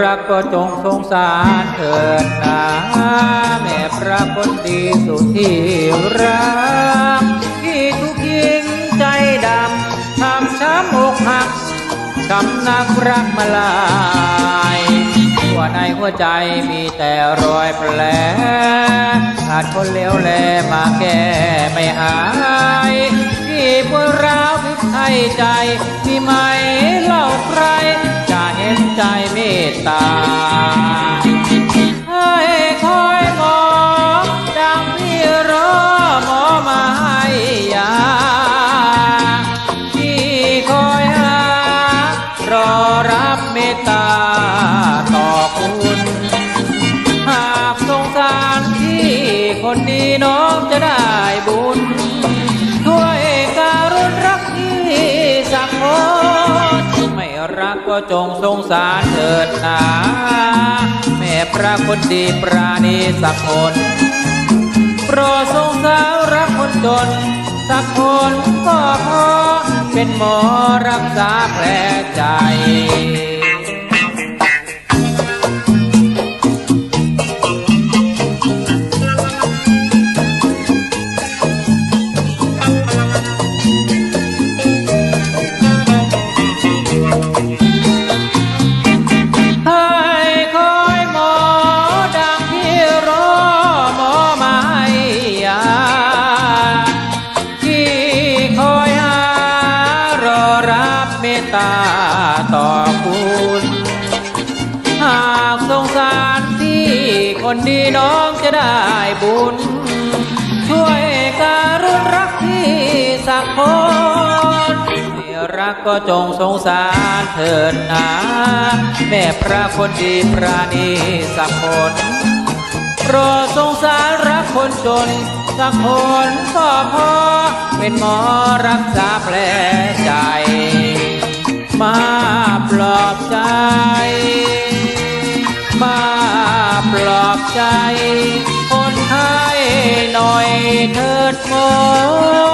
รักก็จงสงสารเถิดนะแม่พระคนดีสุดที่รักที่ทุกหญิงใจดำทำช้ำอกหักช้ำนักรักมาลายหัวในหัวใจมีแต่รอยแผลขาดคนเลวแลมาแก้ไม่หายที่ปวดร้าวพิษไทยใจมีไหม รอรับเมตตาต่อคุณ หากสงสารที่คนดีน้องจะได้บุญช่วยการุณรักที่สักคนไม่รักก็จงสงสารเถิดนาแม่พระคนดีปราณีสักคนโปรดสงสารรักคนจน สักคนก็พอ เป็นหมอรักษาแผลใจ ตาต่อคุณหากสงสารที่คนดีน้องจะได้บุญ ช่วยการุณรักที่สักคนไม่รักก็จงสงสารเถิดนาแม่พระคนดีปราณีสักคนโปรดสงสารรักคนจนสักคนก็พอเป็นหมอรักษาแผล มาปลอบใจ คนไทยหน่อยเถิดหมอ